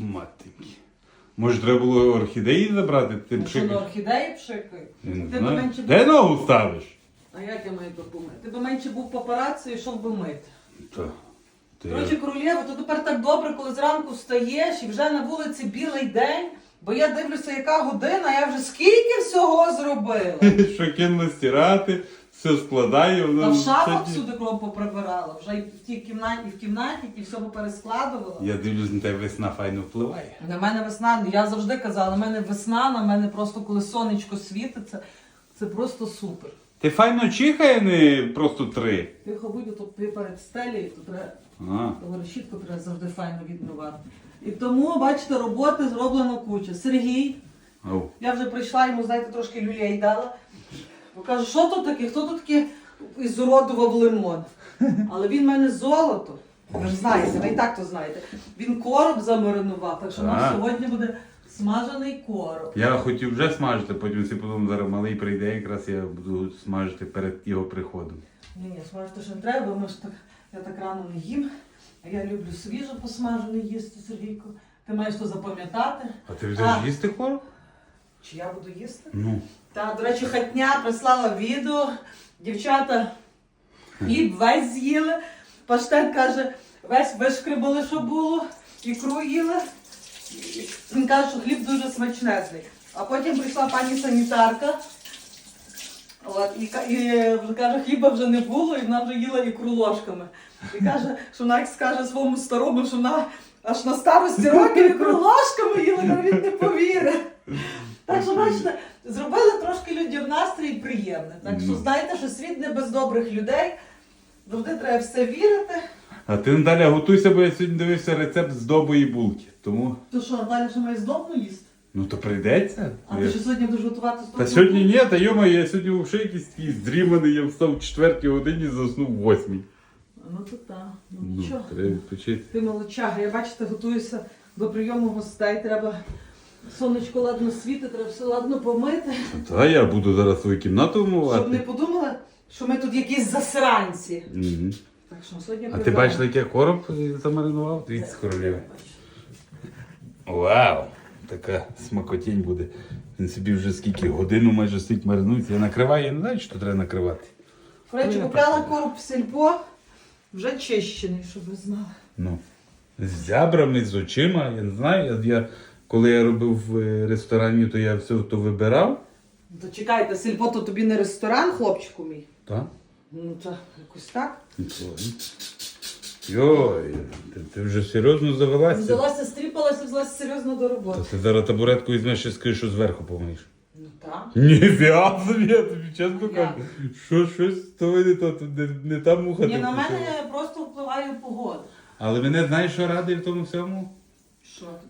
Матеньки. Може, треба було орхідеї забрати? Ти Ну, Що на пшикаєш? орхідеї пшикають? Я не Ти б знаю. менше Де був. ногу ставиш? А як я маю допомогти? Ти б менше був папараці і йшов би мити. Та, ти- Коротше, королєва, то тепер так добре, коли зранку встаєш і вже на вулиці білий день, бо я дивлюся, яка година, я вже скільки всього зробила. Що кинула стирати, все складаю. Та в шафах всюди кров поприбирала, вже і в тій кімнаті, і в кімнаті, і все поперескладувала. Я дивлюсь, на тебе весна файно впливає. На мене весна, я завжди казала, на мене весна, на мене просто коли сонечко світить, це, просто супер. Ти файно чихає, не просто три. Тихо будь, тут ти перед стелею, то треба решітку треба завжди файно відмивати. І тому, бачите, роботи зроблено куча. Сергій, Ау. я вже прийшла, йому, знаєте, трошки люлей дала. Бо кажу, що тут таке? Хто тут таке ізуродував лимон? Але він в мене золото. Ви ж знаєте, ви і так то знаєте. Він короб замаринував, так що у нас сьогодні буде смажений короб. Я хотів вже смажити, потім всі подумав, зараз малий прийде, якраз я буду смажити перед його приходом. Ні, ні, смажити ще не треба, бо ми ж так, я так рано не їм. А я люблю свіжо посмажений їсти, Сергійко. Ти маєш то запам'ятати. А ти вже А. ж їсти хору? Чи я буду їсти? Ну. Та, до речі, хатня прислала відео. Дівчата хліб весь з'їли. Паштет каже, весь вишкребали, що було, ікру їли. Він каже, що хліб дуже смачнезний. А потім прийшла пані санітарка. От, і, і каже, хліба вже не було, і вона вже їла ікру ложками. І каже, що вона як скаже своєму старому, що вона аж на старості років ікру ложками їла, каже, він що, бачите, зробили трошки людям настрій приємний. Так що Ну. знайте, що світ не без добрих людей. Завжди треба все вірити. А ти Наталя готуйся, бо я сьогодні дивився рецепт з добої булки. Тому, То що, далі ще має здобну їсти? ну то прийдеться. А Я- ти що сьогодні будеш готувати здобну? Та сьогодні ні, та йома, я сьогодні взагалі якийсь такий здріманий, я встав в 4 годині, заснув в 8. Ну то так, ну Ну, нічого. треба відпочити. Ти молодчага, я бачите, готуюся до прийому гостей. Треба сонечко ладно світить, треба все ладно помити. Та я буду зараз свою кімнату вмивати. Щоб не подумали, що ми тут якісь засранці. Мгм. Так що сьогодні А ти прибираємо. бачила, як я короб замаринував? Дивіться, королева. Бачу. Вау! Така смакотінь буде. Він собі вже скільки годину майже стоїть маринується. Я накриваю, я не знаю, що треба накривати. До речі, купляла короб в сільпо, вже чищений, щоб ви знали. Ну, з зябрами, з очима, я не знаю. Я, я, коли я робив в е, ресторані, то я все то вибирав. То чекайте, сільпо то тобі не ресторан, хлопчику мій. Так? Ну, це якось так. Йой, ти, ти вже серйозно завелася? Взялася, стріпалася, взялася серйозно до Та роботи. ти зараз табуретку візьмеш і скажеш, що зверху помиєш. Ну так. Ніфіга собі, я тобі чесно кажу. Що щось то ви не то, то не, не та муха. Ні, ти на мене просто впливає погода. Але мене знаєш, що радий в тому всьому?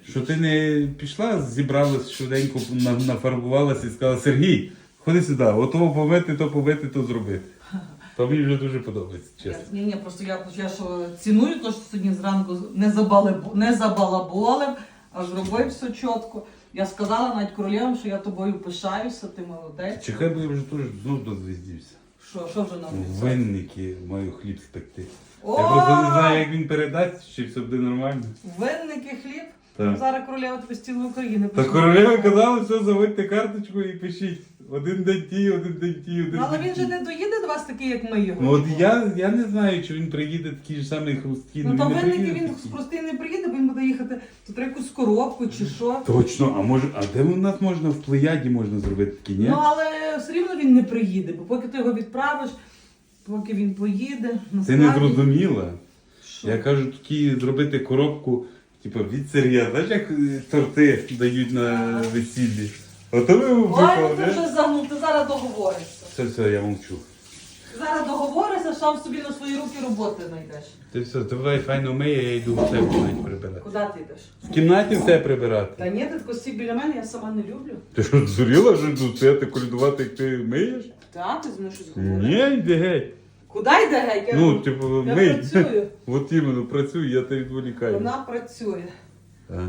Що ти? Не пішла, зібралась швиденько, на- нафарбувалась і сказала, Сергій, ходи сюди, отого помити, то помити, то зробити. То мені вже дуже подобається, чесно. Ні, ні, просто я, я що ціную, то що сьогодні зранку не, забали, не забалаболив, а зробив все чітко. Я сказала навіть королевам, що я тобою пишаюся, ти молодець. Чекай, бо я вже теж знов дозвіздівся. Що, що вже нам В? Винники маю хліб спекти. Я просто не знаю, як він передасть, чи все буде нормально. Винники хліб. Так. Зараз королева тебе з цілої України Та пішла. королева казала, все, заводьте карточку і пишіть. Один день ті, один день ті, один Ну, але день він ті. же не доїде до вас такий, як ми його. Ну от я, я не знаю, чи він приїде такий ж самий хрусткий. Ну то він не винники приїде він такий. простий не приїде, бо він буде їхати треба якусь коробку чи що. Точно, а може, а де у нас можна в плеяді можна зробити такі, ні? Ну але все рівно він не приїде, бо поки ти його відправиш, поки він поїде, Ти не насправді- зрозуміла. Що? Я кажу, такі зробити коробку, типу, від сир'я. Знаєш, як е, торти дають на весіллі. Ви Ой, ну ти вже загнув, ти зараз договоришся. Все, все, я мовчу. Зараз договоришся, сам собі на свої руки роботи знайдеш. Ти все, давай файно миє, я йду в кімнаті прибирати. Куди ти йдеш? В кімнаті все прибирати. Та ні, ти тако сів біля мене, я сама не люблю. Ти що, зуріла, що тут стояти колядувати, як ти миєш? Та, ти зі мною щось говориш. Ні, йди геть. Куди йде геть? Я, Ну, типу, я мий. працюю. От іменно, працюй, я тебе відволікаю. Вона працює. Так.